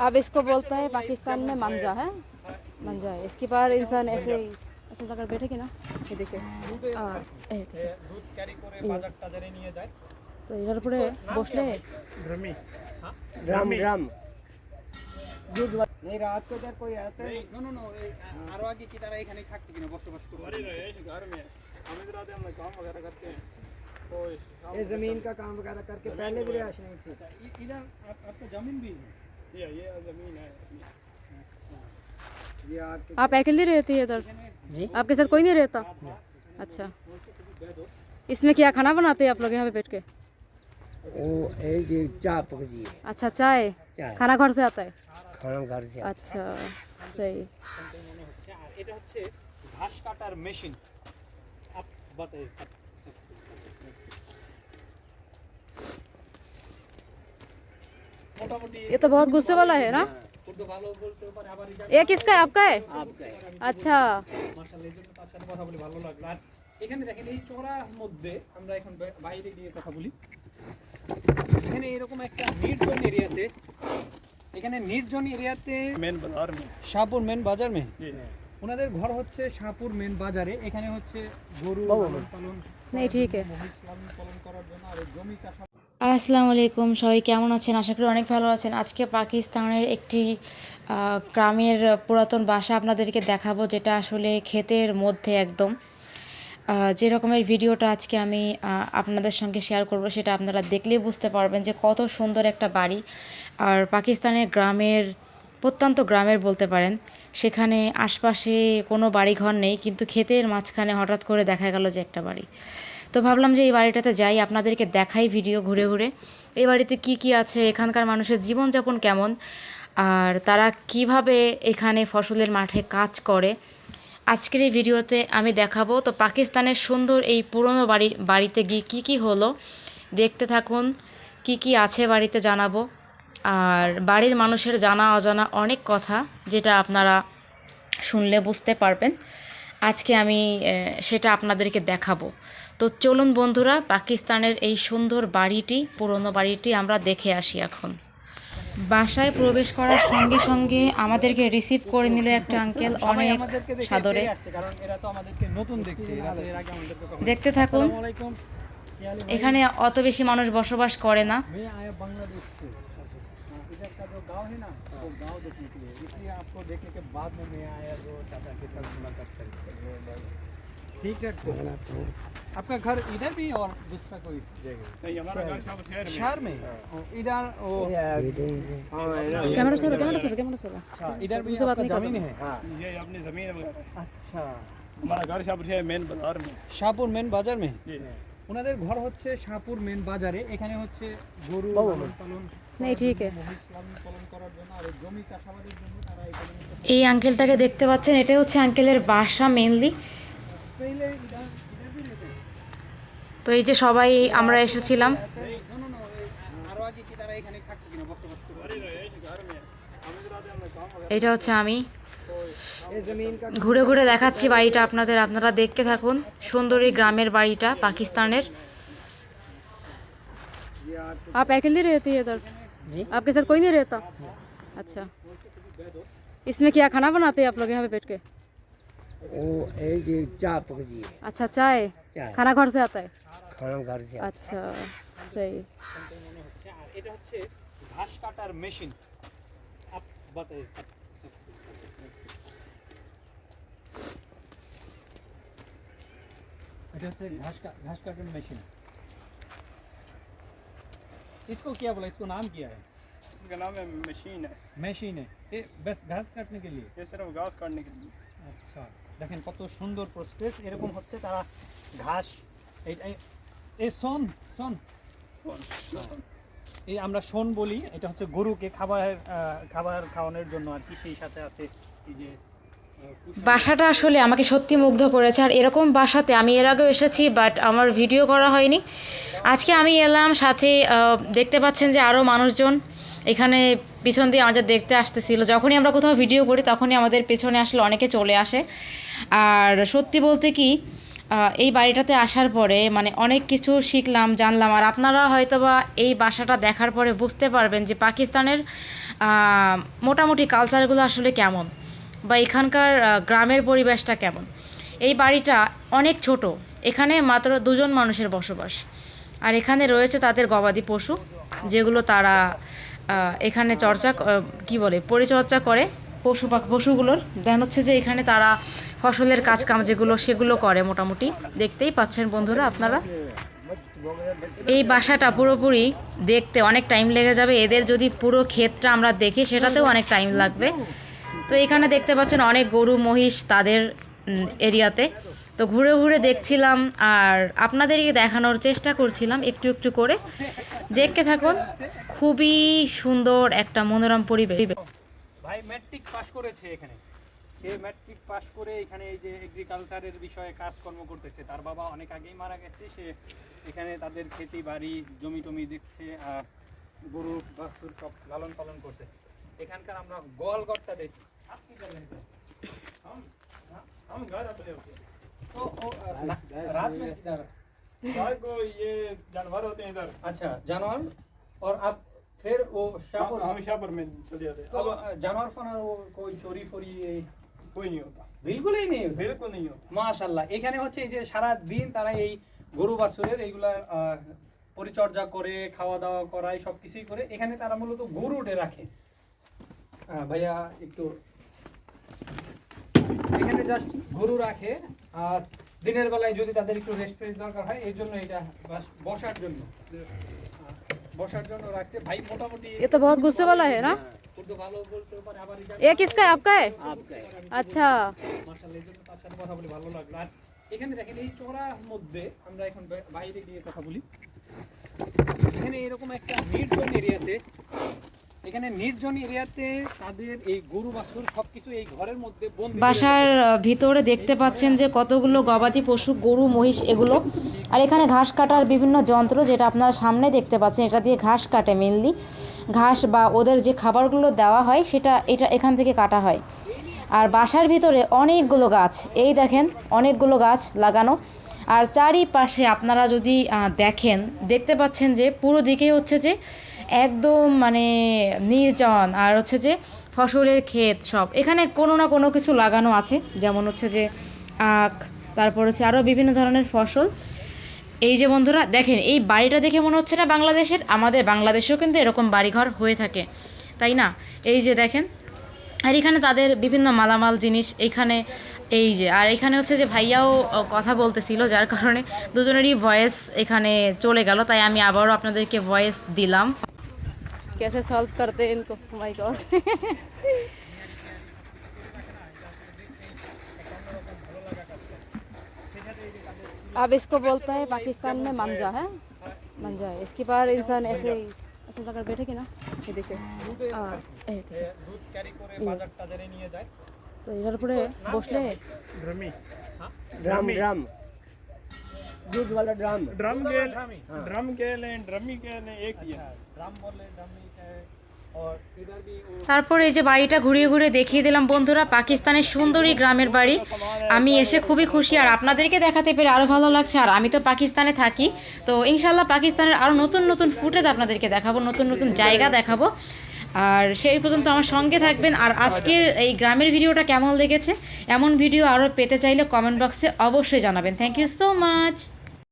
अब इसको बोलता है पाकिस्तान में मंजा है मंजा है इसके बाद इंसान ऐसे ऐसे अगर बैठेगी ना ये देखिए हाँ, এই দেখে। দুধ ক্যারি করে বাজার টাজারে নিয়ে যায় তো এটার উপরে বসলে ড্রামি ड्रम ड्रम दूध वा- नहीं रात को इधर कोई आता है নো নো নো আরো আগে কি তারা এখানে থাকতো কিনা বসবাস করতো घर में हम इधर आते हम काम वगैरह करते हैं तो ये जमीन का काम वगैरह करके पहले भी रिहायश नहीं थी इधर आप- आपका जमीन भी है ये ये जमीन है ये आपके आप अकेले रहती है इधर जी आपके साथ कोई नहीं रहता अच्छा इसमें क्या खाना बनाते हैं आप लोग यहाँ पे बैठ के वो एक ये चाप जी अच्छा चाय चाय खाना घर से आता है खाना घर से अच्छा सही মনে হচ্ছে আর এটা হচ্ছে ঘাস কাটার মেশিন আপ বাতাই ये तो बहुत गुस्से वाला है ना উর্দু ভালো বলতে পারে আবার এটা ये किसका है आपका है आपका है अच्छा মাশাআল্লাহ এই জন্য তার সাথে কথা বলে ভালো লাগলো আর এখানে দেখেন এই চড়ার মধ্যে আমরা এখন বা- বাইরে গিয়ে কথা বলি এখানে এরকম একটা নির্জন এরিয়াতে এখানে নির্জন এরিয়াতে मेन बाजार में শাহপুর মেন বাজার মে जी ওনাদের ঘর হচ্ছে শাহপুর মেন বাজারে এখানে হচ্ছে গরু বাবা। লালন পালন नहीं ठीक है মহিষ লালন পালন করার জন্য আর জমি চাষ আসসালামু আলাইকুম, সবাই কেমন আছেন? আশা করি অনেক ভালো আছেন। আজকে পাকিস্তানের একটি গ্রামের পুরাতন বাসা আপনাদেরকে দেখাবো, যেটা আসলে ক্ষেতের মধ্যে একদম। যে রকমের ভিডিওটা আজকে আমি আপনাদের সঙ্গে শেয়ার করব, সেটা আপনারা দেখলেই বুঝতে পারবেন যে কত সুন্দর একটা বাড়ি। আর পাকিস্তানের গ্রামের, প্রত্যন্ত গ্রামের বলতে পারেন, সেখানে আশপাশে কোনো বাড়িঘর নেই, কিন্তু ক্ষেতের মাঝখানে হঠাৎ করে দেখা গেল যে একটা বাড়ি। তো ভাবলাম যে এই বাড়িটাতে যাই, আপনাদেরকে দেখাই ভিডিও ঘুরে ঘুরে। এই বাড়িতে কি কি আছে, এখানকার মানুষের জীবনযাপন কেমন, আর তারা কীভাবে এখানে ফসলের মাঠে কাজ করে। আজকের এই ভিডিওতে আমি দেখাবো, তো পাকিস্তানের সুন্দর এই পুরনো বাড়ি, বাড়িতে গিয়ে কী কী হলো, দেখতে থাকুন, কি কি আছে বাড়িতে জানাব। আর বাড়ির মানুষের জানা অজানা অনেক কথা, যেটা আপনারা শুনলে বুঝতে পারবেন। আজকে আমি সেটা আপনাদেরকে দেখাবো। তো চলুন বন্ধুরা, পাকিস্তানের এই সুন্দর বাড়িটি, পুরনো বাড়িটি আমরা দেখে আসি এখন। বাসায় প্রবেশ করার সঙ্গে সঙ্গে আমাদেরকে রিসিভ করে নিল একটা আঙ্কেল অনেক সাদরে। দেখতে থাকুন। এখানে অত বেশি মানুষ বসবাস করে না। इधर का जो गांव है ना वो गांव देखने के लिए इसलिए आपको देखने के बाद में मैं आया जो चाचा के साथ मुलाकात करी ठीक ठाक तो आपका घर इधर भी और दूसरा कोई जगह नहीं हमारा घर शाहपुर शहर में शहर में ओ, इधर ओ camera sir camera sir camera sir अच्छा इधर भी मुझसे बात आपका नहीं जमीन है ये अपनी जमीन वगैरह अच्छा हमारा घर शाहपुर शहर मेन बाजार में শাহপুর মেন বাজার মে जी ওনাদের ঘর হচ্ছে শাহপুর মেন বাজারে এখানে হচ্ছে গরু বাবা। লালন পালন नहीं ठीक है মহিষ লালন পালন করার জন্য আর জমি চাষাবাদের জন্য তারা এখানে হচ্ছে- এই আঙ্কেলটাকে দেখতে পাচ্ছেন এটাই হচ্ছে আঙ্কেলের বাসা মেনলি पहले इधर इधर भी रहते हैं তো এই যে সবাই আমরা এসেছিলাম নো নো নো আরো আগে কি তারা এখানে থাকতো কিনা বসবাস করতো घर में हम इधर आते हम काम वगैरह এটা হচ্ছে আমি ये जमीन का ঘুরে ঘুরে দেখাচ্ছি বাড়িটা আপনাদের আপনারা দেখতে থাকুন সুন্দর এই গ্রামের বাড়িটা পাকিস্তানের ये आपके आप अकेले रहती है इधर जी आपके साथ कोई नहीं रहता अच्छा इसमें क्या खाना बनाते हैं आप लोग यहाँ पे बैठ के वो एक ये चाप जी अच्छा चाय चाय खाना घर से आता है खाना घर से अच्छा सही মনে হচ্ছে আর এটা হচ্ছে ঘাস কাটার মেশিন আপ বাতাই সব সব এটা হচ্ছে ঘাস का घास काटने मशीन इसको क्या बोला इसको नाम क्या है इसका नाम है मशीन है মেশিন है ये बस घास काटने के लिए ये सिर्फ घास काटने के लिए আচ্ছা দেখেন কত সুন্দর প্রসেস এরকম হচ্ছে তারা ঘাস এই এই- এই শোন শোন এই আমরা শোন বলি এটা হচ্ছে গরুকে খাবার আহ, খাবার খাওয়ানোর জন্য আর কি সেই সাথে আছে এই যে আহ, কুষাণ। বাসাটা আসলে আমাকে সত্যি মুগ্ধ করেছে। আর এরকম বাসাতে আমি এর আগেও এসেছি বাট আমার ভিডিও করা হয়নি। আজকে আমি এলাম, সাথে দেখতে পাচ্ছেন যে আরও মানুষজন এখানে পিছন দিয়ে আমাদের দেখতে আসতেছিল। যখনই আমরা কোথাও ভিডিও করি, তখনই আমাদের পেছনে আসলে অনেকে চলে আসে। আর সত্যি বলতে কি এই বাড়িটাতে আসার পরে মানে অনেক কিছু শিখলাম, জানলাম। আর আপনারা হয়তোবা এই বাসাটা দেখার পরে বুঝতে পারবেন যে পাকিস্তানের মোটামুটি কালচারগুলো আসলে কেমন। বা এখানকার গ্রামের পরিবেশটা কেমন? এই বাড়িটা অনেক ছোট, এখানে মাত্র দুজন মানুষের বসবাস। আর এখানে রয়েছে তাদের গবাদি পশু, যেগুলো তারা এখানে চর্চা ক- বলে, পরিচর্যা করে। পশু পশুগুলোর দেন হচ্ছে যে এখানে তারা ফসলের কাজ কাম যেগুলো, সেগুলো করে মোটামুটি। দেখতেই পাচ্ছেন বন্ধুরা আপনারা? এই বাসাটা পুরোপুরি দেখতে অনেক টাইম লেগে যাবে। এদের যদি পুরো ক্ষেতটা আমরা দেখি, সেটাতেও অনেক টাইম লাগবে। তো এখানে দেখতে পাচ্ছেন অনেক গরু, মহিষ তাদের এরিয়াতে। তো ঘুরে ঘুরে দেখছিলাম আর আপনাদেরকে দেখানোর চেষ্টা করছিলাম একটু একটু করে। দেখতে থাকুন, খুবই সুন্দর একটা মনোরম পরিবেশ। ভাই, ম্যাট্রিক পাস করেছে এখানে। সে ম্যাট্রিক পাস করে এখানে এই যে এগ্রিকালচারের বিষয়ে কাজকর্ম করতেছে, তার বাবা অনেক আগেই মারা গেছে, সে এখানে তাদের খেতি, বাড়ি, জমি টমি দেখছে আর গরু, বাছুর সব লালন পালন করতেছে। এখানকার আমরা গোয়ালঘরটা দেখি? हम हम घर अपने होते हैं तो वो, अ, रा- रात में किधर गाय को ये जानवर होते हैं इधर अच्छा जानवर और अब फिर वो शाम हम हम शापर में चले जाते हैं तो अब अ, जानवर फना वो कोई चोरी फोरी ये- कोई नहीं होता বিলকুলই নেই बिल्कुल नहीं होता মাশাল্লাহ এখানে হচ্ছে এই যে সারা দিন তারা এই গরু বাছুরের এইগুলা আহ, পরিচর্যা করে খাওয়া দাওয়া করায় সব কিছুই করে এখানে তারা মূলত গরু উঠে রাখে আহ, ভাইয়া একটু এখানে জাস্ট গরু রাখে আর দিনের বেলায় যদি তাদের একটু রেস্ট দরকার হয় এই জন্য এটা বাস বসার জন্য আহ, বসার জন্য রাখছে ভাই মোটামুটি ये तो बहुत गुस्से वाला है ना উর্দু ভালো বলতে পারে আবার এটা ये किसका है आपका है अच्छा মাশাআল্লাহ এই জন্য তার সাথে কথা বলে ভালো লাগলো আর এখানে দেখেন এই চোরার মধ্যে আমরা এখন বা- বাইরে গিয়ে কথা বলি এখানে এরকম একটা নির্জন এরিয়াতে এখানে নির্জন এরিয়াতে তাদের এই গরু বাছুর সবকিছু এই ঘরের মধ্যে বাসার ভিতরে দেখতে পাচ্ছেন যে কতগুলো গবাদি পশু গরু মহিষ এগুলো। আর এখানে ঘাস কাটার বিভিন্ন যন্ত্র যেটা আপনারা সামনে দেখতে পাচ্ছেন এটা দিয়ে ঘাস কাটে মেনলি ঘাস বা ওদের যে খাবারগুলো দেওয়া হয় সেটা এটা এখান থেকে কাটা হয়। আর বাসার ভিতরে অনেকগুলো গাছ এই দেখেন অনেকগুলো গাছ লাগানো। আর চারিপাশে আপনারা যদি দেখেন দেখতে পাচ্ছেন যে পুরো দিকে হচ্ছে যে একদম মানে নির্জন। আর হচ্ছে যে ফসলের ক্ষেত সব। এখানে কোনো না কোনো কিছু লাগানো আছে। যেমন হচ্ছে যে আখ, তারপর হচ্ছে আরও বিভিন্ন ধরনের ফসল। এই যে বন্ধুরা, দেখেন, এই বাড়িটা দেখে মনে হচ্ছে না বাংলাদেশের? আমাদের বাংলাদেশেও কিন্তু এরকম বাড়িঘর হয়ে থাকে। তাই না? এই যে দেখেন, আর এখানে তাদের বিভিন্ন মালামাল জিনিস এইখানে এই যে, আর এখানে হচ্ছে যে ভাইয়াও কথা বলতেছিল, যার কারণে দুজনেরই ভয়েস এখানে চলে গেল। তাই আমি আবারও আপনাদেরকে ভয়েস দিলাম। कैसे सॉल्व करते हैं इनको माय गॉड अब इसको बोलता है पाकिस्तान में मंजा है मंजा है इसके पार इंसान ऐसे ऐसे अगर बैठेगी ना ये देखिए हाँ, ये देखिए। দুধ ক্যারি করে বাজার টাজারে নিয়ে যায় তো এটার উপরে বসলে ड्रमी ड्रम ड्रम दूध वाला ड्रम ड्रम के ड्रमी ड्रम के लें ड्रमी के लें एक ही है ड्रम बोले ड्रमी है और इधर भी वो তারপর এই যে বাড়িটা ঘুরিয়ে ঘুরিয়ে দেখিয়ে দিলাম বন্ধুরা পাকিস্তানের সুন্দরী গ্রামের বাড়ি আমি এসে খুবই খুশি আর আপনাদেরকে দেখাতে পেরে আরও ভালো লাগছে আর আমি তো পাকিস্তানে থাকি তো ইনশাল্লাহ পাকিস্তানের আরও নতুন নতুন ফুটেজ আপনাদেরকে দেখাবো নতুন নতুন জায়গা দেখাবো আর সেই পর্যন্ত আমার সঙ্গে থাকবেন আর আজকের এই গ্রামের ভিডিওটা কেমন লেগেছে এমন ভিডিও আরও পেতে চাইলে কমেন্ট বক্সে অবশ্যই জানাবেন থ্যাংক ইউ সো মাচ